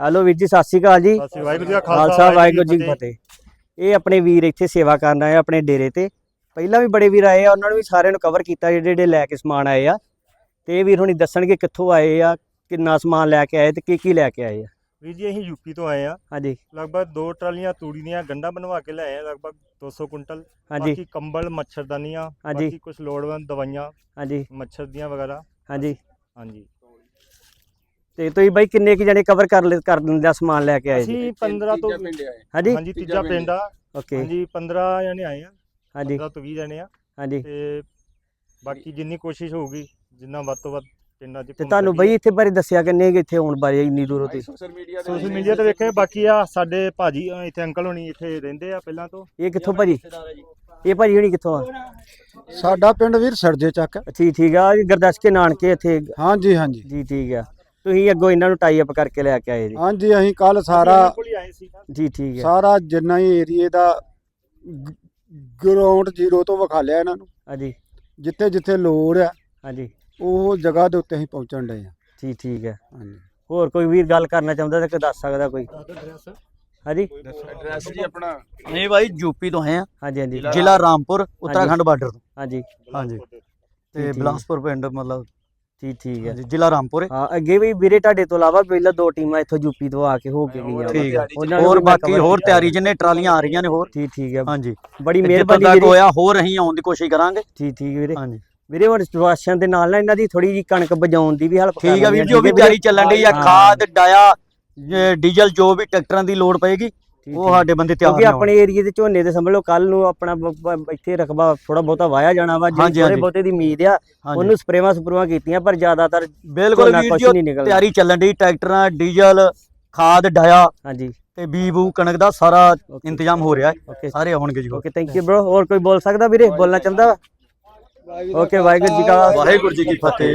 Hello ਵੀਰ ਜੀ ਸਤਿ ਸ਼੍ਰੀ ਅਕਾਲ ਜੀ। ਸਤਿ ਸ਼੍ਰੀ ਵਾਹਿਗੁਰੂ ਜੀ ਕਾ ਖਾਲਸਾ ਵਾਹਿਗੁਰੂ ਜੀ ਕੀ ਫਤਿਹ। ਇਹ ਆਪਣੇ ਵੀਰ ਇੱਥੇ ਸੇਵਾ ਕਰਨ ਆਏ ਆਪਣੇ ਡੇਰੇ ਤੇ। ਪਹਿਲਾਂ ਵੀ ਬੜੇ ਵੀਰ ਆਏ ਆ ਉਹਨਾਂ ਨੂੰ ਵੀ ਸਾਰਿਆਂ ਨੂੰ ਕਵਰ ਕੀਤਾ ਜਿਹੜੇ ਜਿਹੜੇ ਲੈ ਕੇ ਸਮਾਨ ਆਏ ਆ। ਤੇ ਇਹ ਵੀਰ ਹੁਣੀ ਦੱਸਣਗੇ ਕਿੱਥੋਂ ਆਏ ਆ ਕਿੰਨਾ ਸਮਾਨ ਲੈ ਕੇ ਆਏ ਤੇ ਕੀ ਕੀ ਲੈ ਕੇ ਆਏ ਆ। ਵੀਰ ਜੀ ਅਸੀਂ ਯੂਪੀ ਤੋਂ ਆਏ ਆ। ਹਾਂਜੀ। ਲਗਭਗ ਦੋ ਟਰਾਲੀਆਂ ਤੂੜੀ ਦੀਆਂ ਗੰਢਾਂ ਬਣਵਾ ਕੇ ਲਿਆਏ ਆ ਲਗਭਗ 200 ਕੁਇੰਟਲ। ਹਾਂਜੀ। ਬਾਕੀ ਕੰਬਲ ਮੱਛਰਦਾਨੀਆਂ। ਬਾਕੀ ਕੁਝ ਲੋੜਵੰਦ ਦਵਾਈਆਂ ਹਾਂਜੀ। ਮੱਛਰ ਦੀਆਂ ਵਗੈਰਾ। ਹਾਂਜੀ। ਹਾਂਜੀ। ਤੇ ਤੁਸੀਂ ਬਾਈ ਕਿੰਨੇ ਕੀ ਜਣੇ ਕਵਰ ਕਰ ਲੈ ਕਰ ਦਿੰਦੇ ਆ ਸਮਾਨ ਲੈ ਕੇ ਆਏ ਜੀ? ਅਸੀਂ 15 ਤੋਂ ਹਾਂਜੀ? ਹਾਂਜੀ ਤੀਜਾ ਪਿੰਡ। ਆ। ਓਕੇ। ਹਾਂਜੀ 15 ਜਣੇ ਆਏ ਆ। ਹਾਂਜੀ। 15 ਤੋਂ 20 ਜਣੇ ਆ। ਹਾਂਜੀ। ਤੇ ਬਾਕੀ ਜਿੰਨੀ ਕੋਸ਼ਿਸ਼ ਹੋਊਗੀ ਜਿੰਨਾ ਵੱਧ ਤੋਂ ਵੱਧ ਪਿੰਡਾਂ 'ਚ ਤੇ ਘੁੰਮ ਤੁਹਾਨੂੰ ਸਕੀਏ। ਬਾਈ ਇੱਥੇ ਬਾਰੇ ਦੱਸਿਆ ਕਿੰਨੇ ਕਿ ਇੱਥੇ ਆਉਣ ਬਾਰੇ ਇੰਨੀ ਦੂਰੋਂ ਤੁਸੀਂ? ਸੋਸ਼ਲ ਮੀਡੀਆ ਸੋਸ਼ਲ ਮੀਡੀਆ ਤੇ ਵੇਖੇ ਬਾਕੀ ਆ ਸਾਡੇ ਭਾਜੀ ਅ, ਇੱਥੇ ਅੰਕਲ ਹੋਣੀ ਇੱਥੇ ਰਹਿੰਦੇ ਆ ਪਹਿਲਾਂ ਤੋਂ। ਇਹ ਕਿੱਥੋਂ ਭਾਜੀ? ਇਹ ਭਾਜੀ ਹੁਣੀ ਕਿੱਥੋਂ ਆ? ਸਾਡਾ ਪਿੰਡ ਵੀਰ ਸਰਜੇ ਚੱਕ। ਠੀਕ ਠੀਕ ਆ ਗੁਰਦਾਸ ਕੇ ਨਾਨਕੇ ਇੱਥੇ। ਹਾਂਜੀ ਹਾਂਜੀ। ਜੀ ਠੀਕ ਆ। ਤੁਸੀਂ ਅੱਗੋਂ ਇਹਨਾਂ ਨੂੰ ਟਾਈ ਅਪ ਕਰਕੇ ਲੈ ਕੇ ਆਏ ਜੀ। ਹਾਂਜੀ ਅਸੀਂ ਕੱਲ ਸਾਰਾ ਇਹਨਾਂ ਕੋਲ ਹੀ ਆਏ ਸੀ ਨਾ। ਜੀ ਠੀਕ ਹੈ। ਸਾਰਾ ਜਿੰਨਾ ਹੀ ਏਰੀਏ ਦਾ ਗਰਾਊਂਡ ਜ਼ੀਰੋ ਤੋਂ ਵਿਖਾ ਲਿਆ ਇਹਨਾਂ ਨੂੰ। ਹਾਂਜੀ। ਜਿੱਥੇ ਜਿੱਥੇ ਲੋੜ ਆ ਹਾਂਜੀ। ਉਹ ਜਗ੍ਹਾ ਦੇ ਉੱਤੇ ਅਸੀਂ ਪਹੁੰਚਣ ਡਏ ਆ। ਜੀ ਠੀਕ ਹੈ। ਹਾਂਜੀ। ਹੋਰ ਕੋਈ ਵੀਰ ਗੱਲ ਕਰਨਾ ਚਾਹੁੰਦਾ ਤਾਂ ਕੋਈ। ਦੱਸ ਸਕਦਾ ਕੋਈ ਹਾਂਜੀ ਐਡਰੈਸ ਜੀ ਆਪਣਾ। ਨਹੀਂ ਭਾਈ ਯੂਪੀ ਤੋਂ ਹੈ ਹਾਂਜੀ ਹਾਂਜੀ। ਜ਼ਿਲ੍ਹਾ ਰਾਮਪੁਰ ਉੱਤਰਾਖੰਡ ਬਾਰਡਰ ਤੋਂ। ਹਾਂਜੀ। ਹਾਂਜੀ। ਤੇ। ਬਿਲਾਸਪੁਰ ਪਿੰਡ ਮਤਲਬ ਠੀਕ ਠੀਕ ਹੈ। ਜ਼ਿਲ੍ਹਾ ਰਾਮਪੁਰ। ਹੈ ਅੱਗੇ ਵੀ ਵੀਰੇ ਤੁਹਾਡੇ ਤੋਂ ਇਲਾਵਾ ਪਹਿਲਾਂ ਦੋ ਟੀਮਾਂ ਇੱਥੋਂ ਯੂਪੀ ਤੋਂ ਆ ਕੇ ਹੋ ਕੇ ਗਈਆਂ ਠੀਕ ਹੈ ਹੋਰ ਬਾਕੀ ਹੋਰ। ਤਿਆਰੀ ਜਿੰਨੇ ਟਰਾਲੀਆਂ ਆ ਰਹੀਆਂ ਨੇ ਹੋਰ। ਠੀਕ ਠੀਕ ਹੈ। ਹਾਂਜੀ। ਬੜੀ ਮਿਹਰਬਾਨੀ ਵੀਰੇ। ਹੋਇਆ ਹੋਰ ਅਸੀਂ ਆਉਣ ਦੀ ਕੋਸ਼ਿਸ਼ ਕਰਾਂਗੇ। ਠੀਕ ਠੀਕ ਵੀਰੇ। ਹਾਂਜੀ। ਵੀਰੇ ਹੁਣ ਰਾਸ਼ਨ ਦੇ ਨਾਲ ਨਾਲ ਇਹਨਾਂ ਦੀ ਥੋੜੀ ਜੀ ਕਣਕ ਬਜਾਉਣ ਦੀ ਵੀ ਹੈਲਪ ਠੀਕ ਹੈ ਵੀਰ ਜੀ ਉਹ ਵੀ ਤਿਆਰੀ ਚੱਲਣ ਡਈ ਆ। ਖਾਦ ਡਾਇਆ ਡੀਜ਼ਲ ਜੋ ਵੀ ਟਰੈਕਟਰਾਂ ਦੀ ਲੋੜ ਪਏਗੀ ਉਹ ਸਾਡੇ ਬੰਦੇ ਤਿਆਰ ਕਿਉਂਕਿ ਨੇ ਆਪਣੇ ਏਰੀਏ ਦੇ ਝੋਨੇ ਦੇ ਲਓ ਕੱਲ ਨੂੰ ਆਪਣਾ ਬ- ਬ- ਇੱਥੇ ਰਕਬਾ ਥੋੜਾ ਬਹੁਤਾ ਵਾਇਆ ਜਾਣਾ ਵਾ ਹਾਂਜੀ, ਜਿਹੜੀ ਥੋੜੇ ਹਾਂਜੀ। ਬਹੁਤੇ ਦੀ ਉਮੀਦ ਆ ਹਾਂਜੀ। ਉਹਨੂੰ ਸਪਰੇਵਾਂ ਸਪਰੂਆਂ ਕੀਤੀਆਂ ਪਰ ਜ਼ਿਆਦਾਤਰ ਬਿਲਕੁਲ ਝੋਨਾ ਵੀਰ ਕੁਛ ਜੀ ਉਹ ਨਹੀਂ ਨਿਕਲਦਾ। ਤਿਆਰੀ ਚੱਲਣ ਡਈ ਟਰੈਕਟਰਾਂ ਡੀਜ਼ਲ ਖਾਦ ਡਾਇਆ ਹਾਂਜੀ। ਤੇ ਬੀ ਬੂ ਕਣਕ ਦਾ ਸਾਰਾ Okay. ਇੰਤਜ਼ਾਮ ਹੋ ਰਿਹਾ ਹੈ। ਓਕੇ। ਸਾਰੇ ਆਉਣਗੇ ਜੀ ਓਕੇ ਥੈਂਕ ਯੂ ਬ్రో ਹੋਰ ਕੋਈ ਬੋਲ ਸਕਦਾ ਵੀਰੇ? ਬੋਲਣਾ ਚਾਹੁੰਦਾ ਓਕੇ ਵਾਹਿਗੁਰੂ ਜੀ ਕਾ ਵਾਹਿਗੁਰੂ ਜੀ ਕੀ ਫਤਿਹ।